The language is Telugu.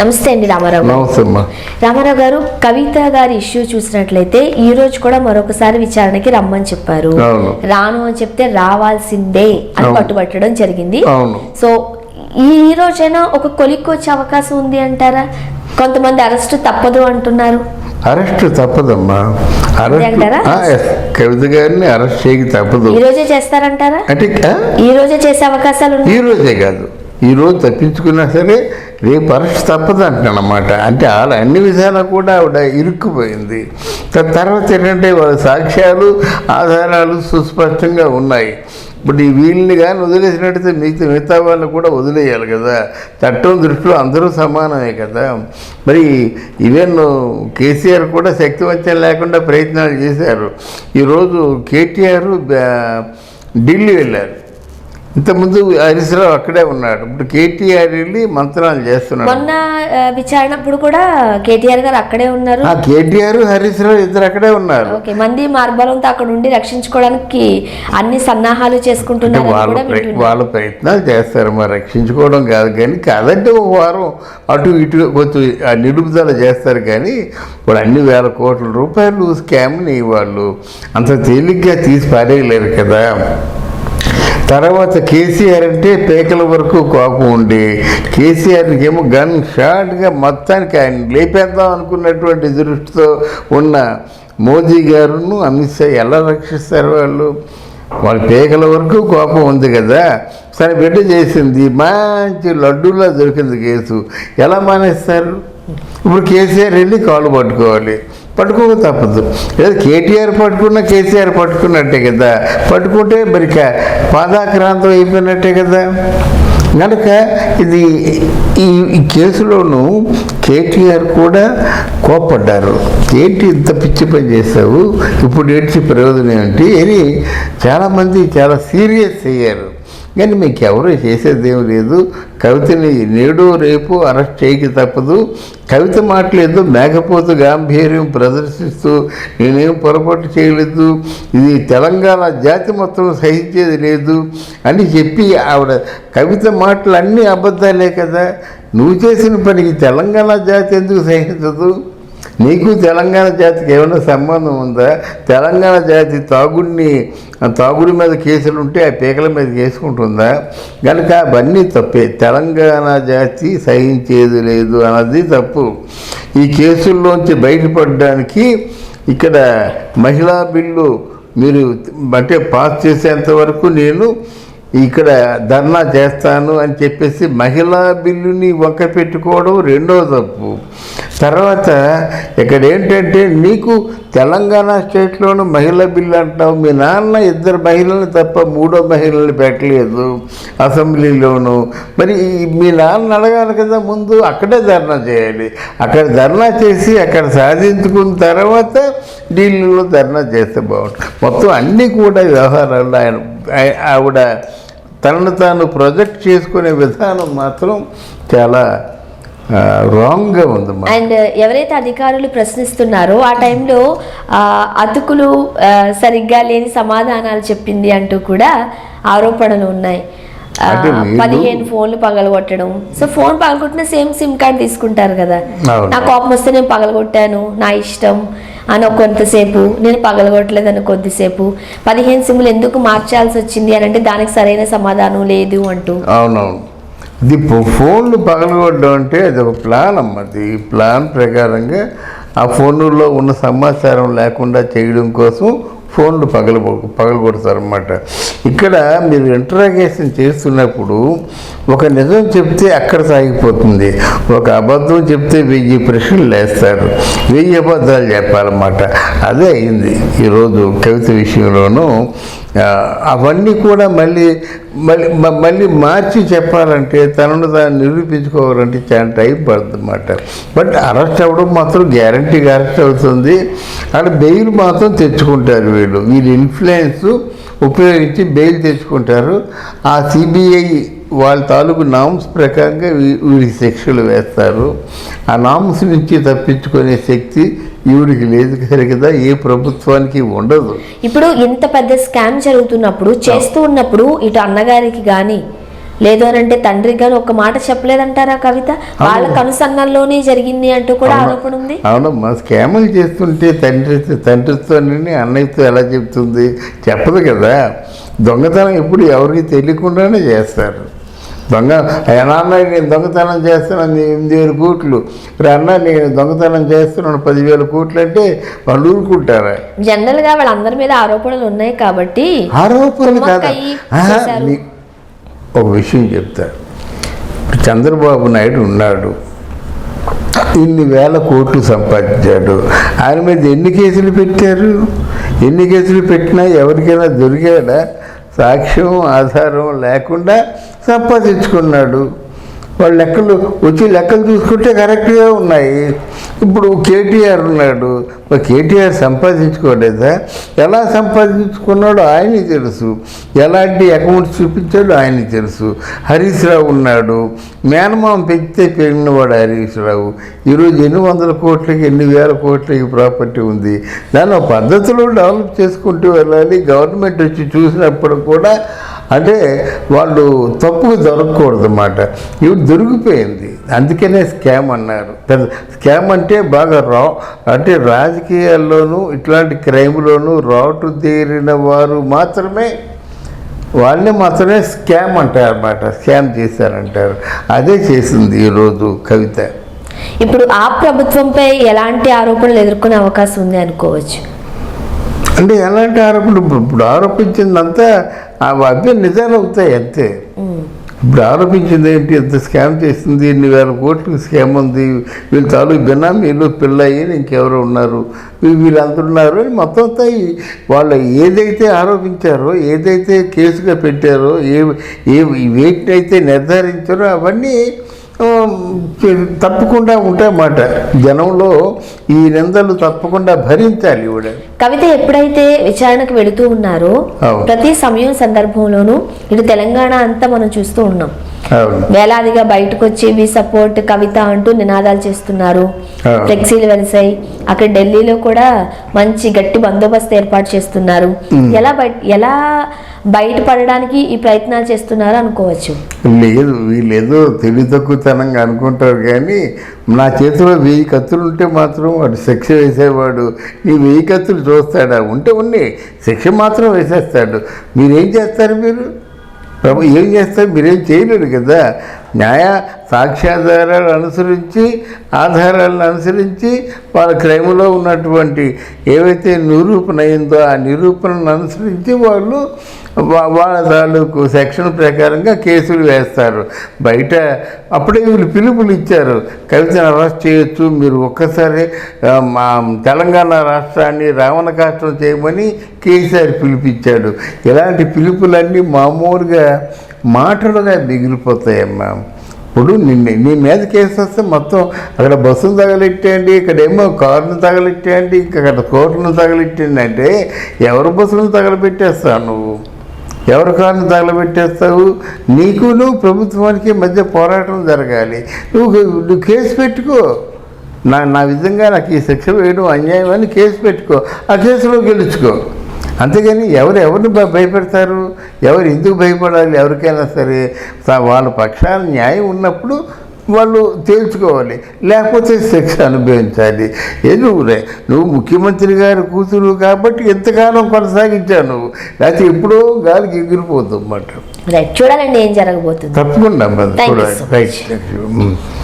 నమస్తే అండి రామారావు. నమస్తే అమ్మా. రామారావు గారు కవిత గారి ఇష్యూ చూసినట్లయితే ఈ రోజు కూడా మరొకసారి విచారణకి రమ్మని చెప్పారు. రాను అని చెప్తే రావాల్సిందే అని. పట్టుబట్టడం జరిగింది. సో ఈ రోజైనా ఒక కొలిక్కి వచ్చే అవకాశం ఉంది అంటారా? కొంతమంది అరెస్ట్ తప్పదు అంటున్నారు. అరెస్ట్ తప్పదమ్మా. కవిత గారిని అరెస్ట్ చేయక తప్పదు. ఈ రోజే చేస్తారంటారా? అంటే ఈ రోజే చేసే అవకాశాలు ఈ రోజే కాదు. ఈరోజు తప్పించుకున్నా సరే రేపు అరెస్ట్ తప్పదు అంటున్నాను అంటే ఆడ అన్ని విధాలా కూడా ఆవిడ ఇరుక్కుపోయింది. త- తర్వాత ఏంటంటే వాళ్ళ సాక్ష్యాలు ఆధారాలు సుస్పష్టంగా ఉన్నాయి. ఇప్పుడు ఈ వీళ్ళని కానీ వదిలేసినట్టయితే మిగతా మిగతా వాళ్ళు కూడా వదిలేయాలి కదా. చట్టం దృష్టిలో అందరూ సమానమే కదా. మరి ఈవెన్ కేసీఆర్ కూడా శక్తివంతం లేకుండా ప్రయత్నాలు చేశారు. ఈరోజు కేటీఆర్ ఢిల్లీ వెళ్ళారు. ఇంతకుముందు హరీశ్రావు అక్కడే ఉన్నాడు. ఇప్పుడు కేటీఆర్ వెళ్ళి మంత్రాలు చేస్తున్నాడు. మొన్న విచారణ అప్పుడు కూడా కేటీఆర్ గారు అక్కడే ఉన్నారు. ఆ కేటీఆర్ హరీశ్రావు ఇద్దరు అక్కడే ఉన్నారు. ఓకే మంది మార్బలంతో అక్కడ ఉండి రక్షించుకోవడానికి అన్ని సన్నాహాలు చేసుకుంటున్నారు వాళ్ళ. వాళ్ళ ప్రయత్నాలు చేస్తారు. మరి రక్షించుకోవడం కాదు కానీ కాదంటే ఒక వారం అటు ఇటు కొంచెం ఆ నిలుపుదల చేస్తారు కానీ ఇప్పుడు అన్ని వేల కోట్ల రూపాయలు స్కామ్ని వాళ్ళు అంత తేలిగ్గా తీసి పారేయలేరు కదా. తర్వాత కేసీఆర్ అంటే పేకల వరకు కోపం ఉండి కేసీఆర్కి ఏమో గన్ షాట్గా మొత్తానికి ఆయన లేపేద్దాం అనుకున్నటువంటి దృష్టితో ఉన్న మోదీ గారును అమిత్ షా ఎలా రక్షిస్తారు వాళ్ళు? వాళ్ళ పేకల వరకు కోపం ఉంది కదా. సరే బిడ్డ చేసింది మంచి లడ్డూలా దొరికింది కేసు. ఎలా మానేస్తారు? ఇప్పుడు కేసీఆర్ వెళ్ళి కాలు పట్టుకోవాలి. పట్టుకోక తప్పదు. లేదా కేటీఆర్ పట్టుకున్న కేసీఆర్ పట్టుకున్నట్టే కదా. పట్టుకుంటే మరిక పాదాక్రాంతం అయిపోయినట్టే కదా. కనుక ఇది ఈ ఈ కేసులోనూ కేటీఆర్ కూడా కోప్పడ్డారు. ఏంటి ఇంత పిచ్చి పని చేస్తావు ఇప్పుడు ఏడ్చి ప్రయోజనం ఏంటి? అని చాలామంది చాలా సీరియస్ అయ్యారు. కానీ మీకు ఎవరు చేసేదేం లేదు. కవితని నేడు రేపు అరెస్ట్ చేయక తప్పదు. కవిత మాటలేదు మేకపోతు గాంభీర్యం ప్రదర్శిస్తూ నేనేం పొరపాటు చేయలేదు. ఇది తెలంగాణ జాతి మొత్తం సహించేది లేదు అని చెప్పి ఆవిడ కవిత మాటలు అన్నీ అబద్ధాలే కదా. నువ్వు చేసిన పనికి తెలంగాణ జాతి ఎందుకు సహించదు? నీకు తెలంగాణ జాతికి ఏమైనా సంబంధం ఉందా? తెలంగాణ జాతి తాగుడిని ఆ తాగుడి మీద కేసులు ఉంటే ఆ పీకల మీద చేసుకుంటుందా కనుక అవన్నీ తప్పే. తెలంగాణ జాతి సహించేది లేదు అన్నది తప్పు. ఈ కేసుల్లోంచి బయటపడడానికి ఇక్కడ మహిళా బిల్లు మీరు అంటే పాస్ చేసేంత వరకు నేను ఇక్కడ ధర్నా చేస్తాను అని చెప్పేసి మహిళా బిల్లుని వంక పెట్టుకోవడం రెండో తప్పు తర్వాత ఇక్కడ ఏంటంటే నీకు తెలంగాణ స్టేట్లోను మహిళా బిల్లు అంటావు. మీ నాన్న ఇద్దరు మహిళల్ని తప్ప మూడో మహిళల్ని పెట్టలేదు అసెంబ్లీలోను. మరి మీ నాన్న అడగాలి కదా ముందు అక్కడే ధర్నా చేయాలి. అక్కడ ధర్నా చేసి అక్కడ సాధించుకున్న తర్వాత ఢిల్లీలో ధర్నా చేస్తే బాగుంటుంది. మొత్తం అన్నీ కూడా వ్యవహారాలు ఆయన ఆవిడ తనను తాను ప్రొజెక్ట్ చేసుకునే విధానం మాత్రం చాలా రాంగ్గా ఉంది అండ్ ఎవరైతే అధికారులు ప్రశ్నిస్తున్నారో ఆ టైంలో అతుకులు సరిగ్గా లేని సమాధానాలు చెప్పింది అంటూ కూడా ఆరోపణలు ఉన్నాయి. పదిహేను ఫోన్లు పగలగొట్టడం. సో ఫోన్ పగలగొట్టిన సేమ్ సిమ్ కార్డ్ తీసుకుంటారు కదా. నా కోపం వస్తే నేను పగలగొట్టాను. నా ఇష్టం అని ఒక కొంతసేపు. నేను పగలగొట్టలేదు అని కొద్దిసేపు. పదిహేను సిమ్లు ఎందుకు మార్చాల్సి వచ్చింది అని అంటే దానికి సరైన సమాధానం లేదు అంటూ. అవునవును. ఇది ఫోన్లు పగలగొట్టడం అంటే అది ఒక ప్లాన్ అమ్మ. అది ఈ ప్లాన్ ప్రకారంగా ఆ ఫోన్లో ఉన్న సమాచారం లేకుండా చేయడం కోసం ఫోన్లు పగల పగలగొడతారనమాట ఇక్కడ మీరు ఇంటరాగేషన్ చేస్తున్నప్పుడు ఒక నిజం చెప్తే అక్కడ సాగిపోతుంది. ఒక అబద్ధం చెప్తే వెయ్యి ప్రశ్నలు వేస్తారు వెయ్యి అబద్ధాలు చెప్పాలన్నమాట. అదే అయింది. ఈరోజు కవిత విషయంలోనూ అవన్నీ కూడా మళ్ళీ మళ్ళీ మళ్ళీ మార్చి చెప్పాలంటే తనను తాను నిరూపించుకోవాలంటే చాలా టైం పడుతుంది అన్నమాట బట్ అరెస్ట్ అవ్వడం మాత్రం గ్యారంటీగా అరెస్ట్ అవుతుంది. అక్కడ బెయిల్ మాత్రం తెచ్చుకుంటారు వీళ్ళు. వీళ్ళు ఇన్ఫ్లుయెన్స్ ఉపయోగించి బెయిల్ తెచ్చుకుంటారు. ఆ సిబిఐ వాళ్ళ తాలూకు నామ్స్ ప్రకారంగా వీడికి శిక్షలు వేస్తారు. ఆ నామ్స్ నుంచి తప్పించుకునే శక్తి ఈవిడికి లేదు కదా ఏ ప్రభుత్వానికి ఉండదు. ఇప్పుడు ఇంత పెద్ద స్కామ్ జరుగుతున్నప్పుడు చేస్తూ ఉన్నప్పుడు ఇటు అన్నగారికి కానీ లేదు అని అంటే తండ్రి గారు ఒక మాట చెప్పలేదంటారా కవిత? వాళ్ళ కనుసన్నల్లోనే జరిగింది అంటూ కూడా ఆరోపణ ఉంది? అవునమ్మా స్కాములు చేస్తుంటే తండ్రి తండ్రితో అన్నయ్యతో ఎలా చెప్తుంది? చెప్పదు కదా. దొంగతనం ఎప్పుడు ఎవరికి తెలియకుండానే చేస్తారు. దొంగ అన్న నేను దొంగతనం చేస్తున్నాను ఎనిమిది వేల కోట్లు. రే అన్న నేను దొంగతనం చేస్తున్నాను పదివేల కోట్లు అంటే వాళ్ళు ఊరుకుంటారా? జనరల్గా వాళ్ళందరి మీద ఆరోపణలు ఉన్నాయి కాబట్టి ఆరోపణలు కాదా కుమ్మక్కయ్యి ఆహా, చేశారు. నీ- ఒక విషయం చెప్తా. చంద్రబాబు నాయుడు ఉన్నాడు. ఇన్ని వేల కోట్లు సంపాదించాడు. ఆయన మీద ఎన్ని కేసులు పెట్టారు? ఎన్ని కేసులు పెట్టినా ఎవరికైనా దొరికాడా? సాక్ష్యం ఆధారం లేకుండా సంపాదించుకున్నాడు. వాళ్ళ లెక్కలు వచ్చి లెక్కలు చూసుకుంటే కరెక్ట్గా ఉన్నాయి. ఇప్పుడు కేటీఆర్ ఉన్నాడు. మరి కేటీఆర్ సంపాదించుకోలేదా? ఎలా సంపాదించుకున్నాడో ఆయనకి తెలుసు. ఎలాంటి అకౌంట్స్ చూపించాడో ఆయనకి తెలుసు. హరీష్ రావు ఉన్నాడు. మేనమామ పెంచితే పెరిగినవాడు హరీష్ రావు. ఈరోజు ఎన్ని వందల కోట్లకి ఎన్ని వేల కోట్లకి ప్రాపర్టీ ఉంది. దాని పద్ధతులు పద్ధతిలో డెవలప్ చేసుకుంటూ వెళ్ళాలి. గవర్నమెంట్ వచ్చి చూసినప్పుడు కూడా అంటే వాళ్ళు తప్పుకు దొరకకూడదు అన్నమాట ఇవి దొరికిపోయింది. అందుకనే స్కామ్ అన్నారు. పెద్ద స్కామ్ అంటే బాగా రా అంటే రాజకీయాల్లోనూ ఇట్లాంటి క్రైమ్లోనూ రాటు తీరిన వారు మాత్రమే వాళ్ళని మాత్రమే స్కామ్ అంటారు అన్నమాట స్కామ్ చేశారంటారు. అదే చేసింది ఈరోజు కవిత. ఇప్పుడు ఆ ప్రభుత్వంపై ఎలాంటి ఆరోపణలు ఎదుర్కొనే అవకాశం ఉంది అనుకోవచ్చు? అంటే ఎలాంటి ఆరోపణలు? ఇప్పుడు ఇప్పుడు ఆరోపించిందంతా అవి అవే నిజాలు అవుతాయి అంతే. ఇప్పుడు ఆరోపించింది ఏంటి? ఎంత స్కామ్ చేసింది ఇన్ని వేల కోట్లకు స్కామ్ ఉంది. వీళ్ళు తాలూకు బినామీలు పిల్లయ్యి ఇంకెవరో ఉన్నారు. వీ- వీళ్ళందరూ ఉన్నారు అని మొత్తం అంతా వాళ్ళు ఏదైతే ఆరోపించారో ఏదైతే కేసుగా పెట్టారో ఏ ఏ వేటిని అయితే నిర్ధారించారో అవన్నీ ఆ, తప్పకుండా ఉంటాయన్నమాట జనంలో ఈ నిందలు తప్పకుండా భరించాలి ఇవిడ కవిత ఎప్పుడైతే విచారణకు వెళుతూ ఉన్నారో. ప్రతి సమయం సందర్భంలోనూ ఇటు తెలంగాణ అంతా మనం చూస్తూ ఉన్నాం. వేలాదిగా బయటకు వచ్చి వి సపోర్ట్ కవిత అంటూ నినాదాలు చేస్తున్నారు. ఫ్లెక్సీలు వెలిసాయి. అక్కడ ఢిల్లీలో కూడా మంచి గట్టి బందోబస్తు ఏర్పాటు చేస్తున్నారు. ఎలా బయట ఎలా బయటపడడానికి ఈ ప్రయత్నాలు చేస్తున్నారు అనుకోవచ్చు. లేదు వీళ్ళు ఏదో తెలివి తక్కువతనంగా అనుకుంటారు కానీ నా చేతిలో వెయ్యి కత్తులు ఉంటే మాత్రం వాడు శిక్ష వేసేవాడు. నీ వెయ్యి కత్తులు చూస్తాడా? ఉంటే ఉన్నాయి. శిక్ష మాత్రం వేసేస్తాడు. మీరేం చేస్తారు మీరు? ఏం చేస్తే మీరేం చేయలేరు కదా? న్యాయ సాక్ష్యాధారాలు అనుసరించి ఆధారాలను అనుసరించి వాళ్ళ క్రైమ్లో ఉన్నటువంటి ఏవైతే నిరూపణ అయిందో ఆ నిరూపణను అనుసరించి వాళ్ళు వాళ్ళ తాలూకు సెక్షన్ ప్రకారంగా కేసులు వేస్తారు. బయట అప్పుడే వీళ్ళు పిలుపులు ఇచ్చారు. కవితను అరెస్ట్ చేయొచ్చు మీరు ఒక్కసారి మా తెలంగాణ రాష్ట్రాన్ని రావణ కాష్టం చేయమని కేసీఆర్ పిలిపించాడు ఇలాంటి పిలుపులన్నీ మామూలుగా మాటలుగా మిగిలిపోతాయమ్మా. ఇప్పుడు నిన్న నీ మీద కేసు వస్తే మొత్తం అక్కడ బస్సును తగలెట్టేయండి ఇక్కడేమో కారును తగలెట్టేయండి ఇంకా అక్కడ కోర్టును తగలెట్టేయండి అంటే ఎవరు బస్సులను తగలబెట్టేస్తావు నువ్వు? ఎవరి కారును తగలబెట్టేస్తావు? నువ్వు ప్రభుత్వానికి మధ్య పోరాటం జరగాలి. నువ్వు నువ్వు కేసు పెట్టుకో. నా నా విధంగా నాకు ఈ శిక్ష వేయడం అన్యాయం అని కేసు పెట్టుకో. ఆ కేసులో గెలుచుకో. అంతేగాని ఎవరు ఎవరిని భయపెడతారు? ఎవరు ఎందుకు భయపడాలి? ఎవరికైనా సరే వాళ్ళ పక్షాన న్యాయం ఉన్నప్పుడు వాళ్ళు తేల్చుకోవాలి. లేకపోతే శిక్ష అనుభవించాలి. ఏ నువ్వు ముఖ్యమంత్రి గారి కూతురు కాబట్టి ఎంతకాలం కొనసాగించావు నువ్వు? లేకపోతే ఎప్పుడో గాలికి ఎగిరిపోతుంది అన్నమాట చూడాలండి ఏం జరగబోతుంది. తప్పకుండా. రైట్